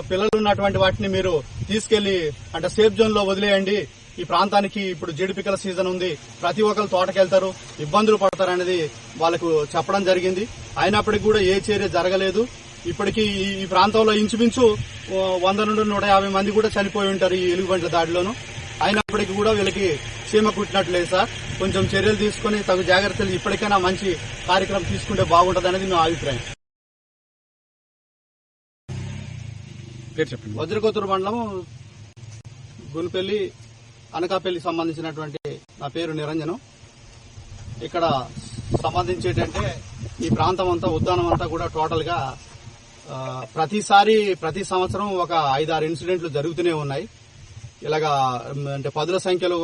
పిల్లలు ఉన్నటువంటి వాటిని మీరు తీసుకెళ్ళి అంటే సేఫ్ జోన్లో వదిలేయండి. ఈ ప్రాంతానికి ఇప్పుడు జీడిపికల సీజన్ ఉంది. ప్రతి ఒక్కరు తోటకెళ్తారు. ఇబ్బందులు పడతారు అనేది వాళ్ళకు చెప్పడం జరిగింది. అయినప్పటికీ కూడా ఏ చర్య జరగలేదు. ఇప్పటికీ ఈ- ప్రాంతంలో ఇంచుమించు వంద నుండి నూట యాభై మంది కూడా చనిపోయి ఉంటారు ఈ ఎలుగుబంట్ల దాడిలోను. అయినప్పటికీ కూడా వీళ్ళకి చీమ కుట్టినట్లేదు సార్. కొంచెం చర్యలు తీసుకుని తగు జాగ్రత్తలు ఇప్పటికైనా మంచి కార్యక్రమం తీసుకుంటే బాగుంటుంది అనేది మా అభిప్రాయం. పేరు చెప్పండి. వజ్రకోతురు మండలం గునిపల్లి అనకాపల్లి సంబంధించినటువంటి నా పేరు నిరంజనం. ఇక్కడ సంబంధించేటంటే ఈ ప్రాంతం అంతా ఉద్యానం అంతా కూడా టోటల్గా ప్రతిసారి ప్రతి సంవత్సరం ఒక ఐదారు ఇన్సిడెంట్లు జరుగుతూనే ఉన్నాయి. ఇలాగా అంటే పదుల సంఖ్యలో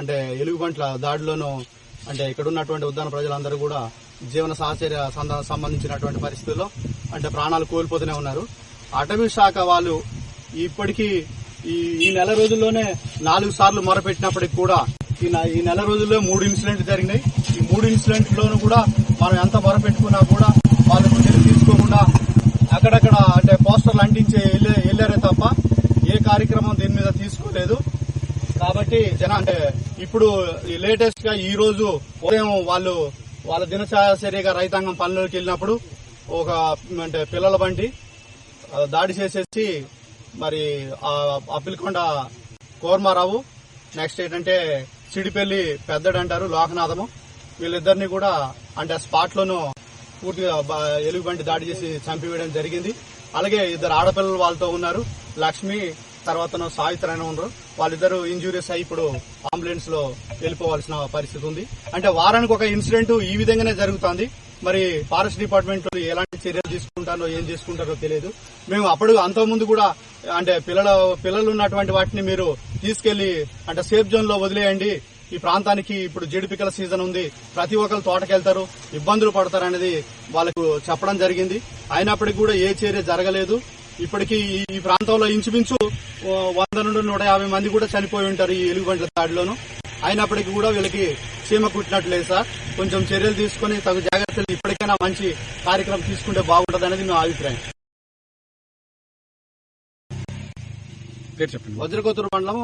అంటే ఎలుగుబంట్ల దాడిలోనూ అంటే ఇక్కడ ఉన్నటువంటి ఉద్యాన ప్రజలందరూ కూడా జీవన సహచర్య సంబంధించినటువంటి పరిస్థితుల్లో అంటే ప్రాణాలు కోల్పోతూనే ఉన్నారు. అటవీ శాఖ వాళ్ళు ఇప్పటికీ ఈ ఈ నెల రోజుల్లోనే నాలుగు సార్లు మొరపెట్టినప్పటికి కూడా ఈ నెల రోజుల్లో మూడు ఇన్సిడెంట్లు జరిగినాయి. ఈ మూడు ఇన్సిడెంట్లోనూ కూడా మనం ఎంత మొరపెట్టుకున్నా కూడా వాళ్ళు చర్య తీసుకోకుండా అక్కడక్కడ అంటే పోస్టర్లు అంటించి వెళ్ళే- వెళ్ళారే తప్ప ఏ కార్యక్రమం దీని మీద తీసుకోలేదు. కాబట్టి జన అంటే ఇప్పుడు లేటెస్ట్గా ఈ రోజు ఉదయం వాళ్ళు వాళ్ళ దినచర్యగా రైతాంగం పనులకు వెళ్ళినప్పుడు ఒక అంటే పిల్లల బండి దాడి చేసేసి మరి ఆ అప్పిలకొండ కోర్మారావు నెక్స్ట్ ఏంటంటే సిడిపల్లి పెద్దడు అంటారు లోకనాథము. వీళ్ళిద్దరిని కూడా అంటే స్పాట్ లోను పూర్తిగా ఎలుగుబంటి దాడి చేసి చంపివేయడం జరిగింది. అలాగే ఇద్దరు ఆడపిల్లలు వాళ్ళతో ఉన్నారు లక్ష్మి తర్వాత సావిత్రి అని ఉన్నారు. వాళ్ళిద్దరు ఇంజూరీస్ అయి ఇప్పుడు అంబులెన్స్లో వెళ్ళిపోవాల్సిన పరిస్థితి ఉంది. అంటే వారానికి ఒక ఇన్సిడెంట్ ఈ విధంగానే జరుగుతోంది. మరి ఫారెస్ట్ డిపార్ట్మెంట్ వాళ్ళు ఎలాంటి చర్యలు తీసుకుంటారో ఏం చేసుకుంటారో తెలియదు. మేము అప్పుడు అంతకుముందు కూడా అంటే పిల్లల పిల్లలు ఉన్నటువంటి వాటిని మీరు తీసుకెళ్ళి అంటే సేఫ్ జోన్లో వదిలేయండి. ఈ ప్రాంతానికి ఇప్పుడు జీడిపికల సీజన్ ఉంది. ప్రతి ఒక్కరు తోటకెళ్తారు ఇబ్బందులు పడతారు అనేది వాళ్ళకు చెప్పడం జరిగింది. అయినప్పటికీ కూడా ఏ చర్య జరగలేదు. ఇప్పటికీ ఈ- ఈ ప్రాంతంలో ఇంచుమించు వంద నుండి నూట యాభై మంది కూడా చనిపోయి ఉంటారు ఈ ఎలుగుబంట్ల దాడిలోను. అయినప్పటికీ కూడా వీళ్ళకి చీమ కుట్టినట్లేదు సార్. కొంచెం చర్యలు తీసుకుని తగు జాగ్రత్తలు ఇప్పటికైనా మంచి కార్యక్రమం తీసుకుంటే బాగుంటది అనేది మా అభిప్రాయం. వజ్రకొత్తూరు మండలం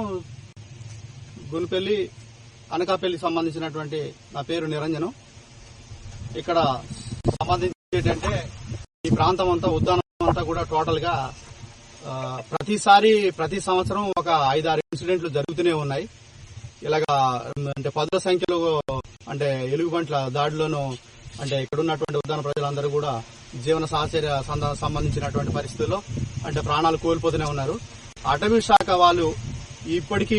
గునిపల్లి అనకాపల్లి సంబంధించినటువంటి నా పేరు నిరంజనం. ఇక్కడ సంబంధించి ఏంటంటే ఈ ప్రాంతం అంతా ఉద్యానం అంతా కూడా టోటల్గా ప్రతిసారి ప్రతి సంవత్సరం ఒక ఐదారు ఇన్సిడెంట్లు జరుగుతూనే ఉన్నాయి. ఇలాగా అంటే పదుల సంఖ్యలో అంటే ఎలుగుబంట్ల దాడిలోనూ అంటే ఇక్కడ ఉన్నటువంటి ఉద్యాన ప్రజలందరూ కూడా జీవన సాహచర్య సంబంధించినటువంటి పరిస్థితుల్లో అంటే ప్రాణాలు కోల్పోతూనే ఉన్నారు. అటవీ శాఖ వాళ్ళు ఇప్పటికీ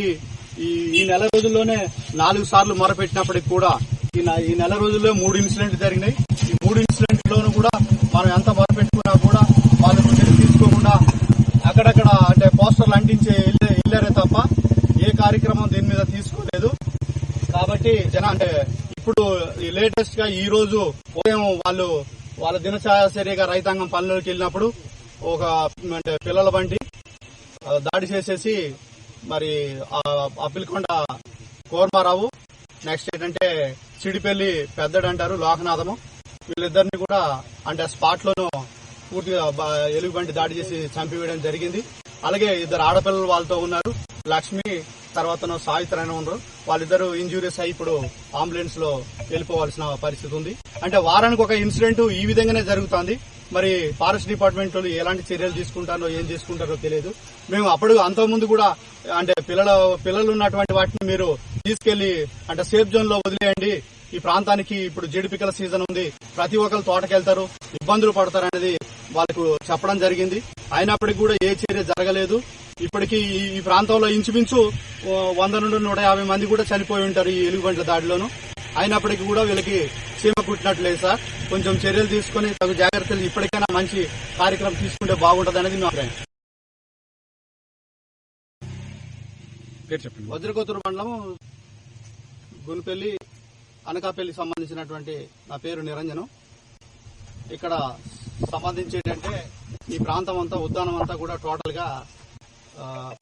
ఈ ఈ నెల రోజుల్లోనే నాలుగు సార్లు మొరపెట్టినప్పటికి కూడా ఈ నెల రోజుల్లో మూడు ఇన్సిడెంట్లు జరిగినాయి. ఈ మూడు ఇన్సిడెంట్లోనూ కూడా మనం ఎంత మొరపెట్టుకున్నా కూడా వాళ్ళు తీసుకోకుండా అక్కడక్కడ అంటే పోస్టర్లు అంటించే వెళ్ళే- వెళ్ళారే తప్ప ఏ కార్యక్రమం దీని మీద తీసుకోలేదు కాబట్టి జన అంటే ఇప్పుడు లేటెస్ట్గా ఈ రోజు ఉదయం వాళ్ళు వాళ్ళ దినచర్యగా రైతాంగం పనులకు వెళ్ళినప్పుడు ఒక అంటే పిల్లల బండి దాడి చేసేసి మరి ఆ అప్పిలకొండ కోర్మారావు నెక్స్ట్ ఏంటంటే సిడిపల్లి పెద్దడు అంటారు లోకనాథము. వీళ్ళిద్దరిని కూడా అంటే స్పాట్ లోనూ పూర్తిగా ఎలుగుబండి ఎలుగుబంటి దాడి చేసి చంపివేయడం జరిగింది. అలాగే ఇద్దరు ఆడపిల్లలు వాళ్ళతో ఉన్నారు. లక్ష్మి తర్వాత సావిత్రి అని ఉన్నారు వాళ్ళిద్దరు ఇంజూరీస్ అయి ఇప్పుడు అంబులెన్స్లో వెళ్ళిపోవాల్సిన పరిస్థితి ఉంది. అంటే వారానికి ఒక ఇన్సిడెంట్ ఈ విధంగానే జరుగుతోంది. మరి ఫారెస్ట్ డిపార్ట్మెంట్ వాళ్ళు ఎలాంటి చర్యలు తీసుకుంటారో ఏం చేసుకుంటారో తెలియదు మేము అప్పుడు అంతకుముందు కూడా అంటే పిల్లల పిల్లలు ఉన్నటువంటి వాటిని మీరు తీసుకెళ్ళి అంటే సేఫ్ జోన్లో వదిలేయండి. ఈ ప్రాంతానికి ఇప్పుడు జీడిపికల సీజన్ ఉంది. ప్రతి ఒక్కరు తోటకెళ్తారు. ఇబ్బందులు పడతారు అనేది వాళ్ళకు చెప్పడం జరిగింది. అయినప్పటికీ కూడా ఏ చర్య జరగలేదు. ఇప్పటికీ ఈ- ప్రాంతంలో ఇంచుమించు వంద నుండి నూట యాభై మంది కూడా చనిపోయి ఉంటారు ఈ ఎలుగుబంట్ల దాడిలోను. అయినప్పటికీ కూడా వీళ్ళకి చీమ కుట్టినట్లేదు సార్. కొంచెం చర్యలు తీసుకుని తగు జాగ్రత్తలు ఇప్పటికైనా మంచి కార్యక్రమం తీసుకుంటే బాగుంటది అనేది మా అభిప్రాయం. వజ్రకొత్తూరు మండలం గునిపల్లి అనకాపల్లి సంబంధించినటువంటి నా పేరు నిరంజనం. ఇక్కడ సంబంధించి ఏంటంటే ఈ ప్రాంతం అంతా ఉద్యానం అంతా కూడా టోటల్గా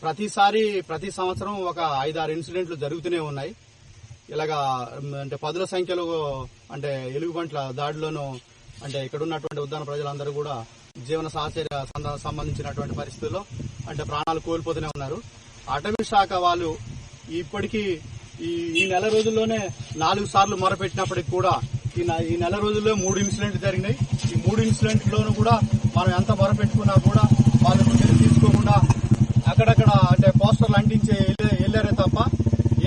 ప్రతిసారి ప్రతి సంవత్సరం ఒక ఐదారు ఇన్సిడెంట్లు జరుగుతూనే ఉన్నాయి. ఇలాగా అంటే పదుల సంఖ్యలో అంటే ఎలుగుబంట్ల దాడిలోనూ అంటే ఇక్కడ ఉన్నటువంటి ఉద్యాన ప్రజలందరూ కూడా జీవన సహచర్య సంబంధించినటువంటి పరిస్థితుల్లో అంటే ప్రాణాలు కోల్పోతూనే ఉన్నారు. అటవీ శాఖ వాళ్ళు ఇప్పటికీ ఈ ఈ నెల రోజుల్లోనే నాలుగు సార్లు మొరపెట్టినప్పటికి కూడా ఈ న- ఈ నెల రోజుల్లో మూడు ఇన్సిడెంట్ జరిగినాయి. ఈ మూడు ఇన్సిడెంట్లోనూ కూడా మనం ఎంత మొరపెట్టుకున్నా కూడా వాళ్ళు చర్య తీసుకోకుండా అక్కడక్కడ అంటే పోస్టర్లు అంటించే వెళ్ళే- వెళ్ళారే తప్ప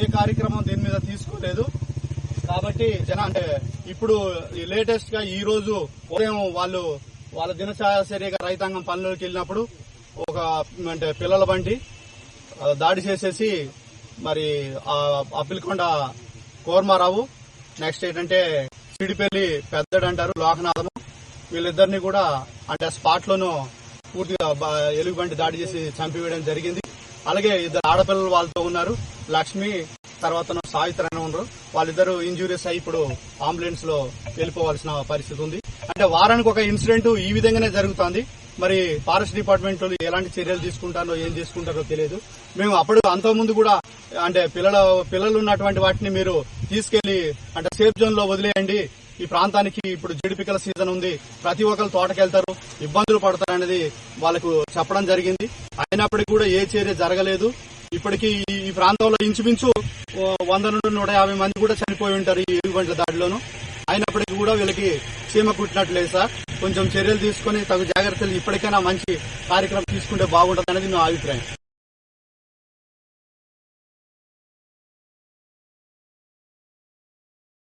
ఏ కార్యక్రమం దీని మీద తీసుకోలేదు. కాబట్టి జన అంటే ఇప్పుడు లేటెస్ట్గా ఈ రోజు ఉదయం వాళ్ళు వాళ్ళ దినచర్యగా రైతాంగం పనులకు వెళ్ళినప్పుడు ఒక అంటే పిల్లల బండి దాడి చేసేసి మరి ఆ అప్పిలకొండ కోర్మారావు నెక్స్ట్ ఏంటంటే సిడిపల్లి పెద్దడు అంటారు లోకనాథము వీళ్ళిద్దరిని కూడా అంటే స్పాట్ లోను పూర్తిగా ఎలుగుబంటి దాడి చేసి చంపివేయడం జరిగింది. అలాగే ఇద్దరు ఆడపిల్లలు వాళ్ళతో ఉన్నారు. లక్ష్మి తర్వాత సావిత్ర అని ఉన్నారు. వాళ్ళిద్దరు ఇంజూరీస్ అయి ఇప్పుడు అంబులెన్స్లో వెళ్ళిపోవాల్సిన పరిస్థితి ఉంది. అంటే వారానికి ఒక ఇన్సిడెంట్ ఈ విధంగానే జరుగుతుంది. మరి ఫారెస్ట్ డిపార్ట్మెంట్ వాళ్ళు ఎలాంటి చర్యలు తీసుకుంటారో ఏం తీసుకుంటారో తెలియదు. మేము అప్పుడు అంతకు ముందు కూడా అంటే పిల్లల పిల్లలు ఉన్నటువంటి వాటిని మీరు తీసుకెళ్ళి అంటే సేఫ్ జోన్లో వదిలేయండి. ఈ ప్రాంతానికి ఇప్పుడు జడిపికల సీజన్ ఉంది. ప్రతి ఒక్కరు తోటకెళ్తారు. ఇబ్బందులు పడతారనేది వాళ్ళకు చెప్పడం జరిగింది. అయినప్పటికీ కూడా ఏ చర్య జరగలేదు. ఇప్పటికీ ఈ- ప్రాంతంలో ఇంచుమించు వంద నుండి నూట యాభై మంది కూడా చనిపోయి ఉంటారు ఈ ఎలుగుబంట్ల దాడిలోనూ. అయినప్పటికీ కూడా వీళ్ళకి చీమ కుట్టినట్లేదు సార్. కొంచెం చర్యలు తీసుకుని తగు జాగ్రత్తలు ఇప్పటికైనా మంచి కార్యక్రమం తీసుకుంటే బాగుంటుంది అనేది నా అభిప్రాయం.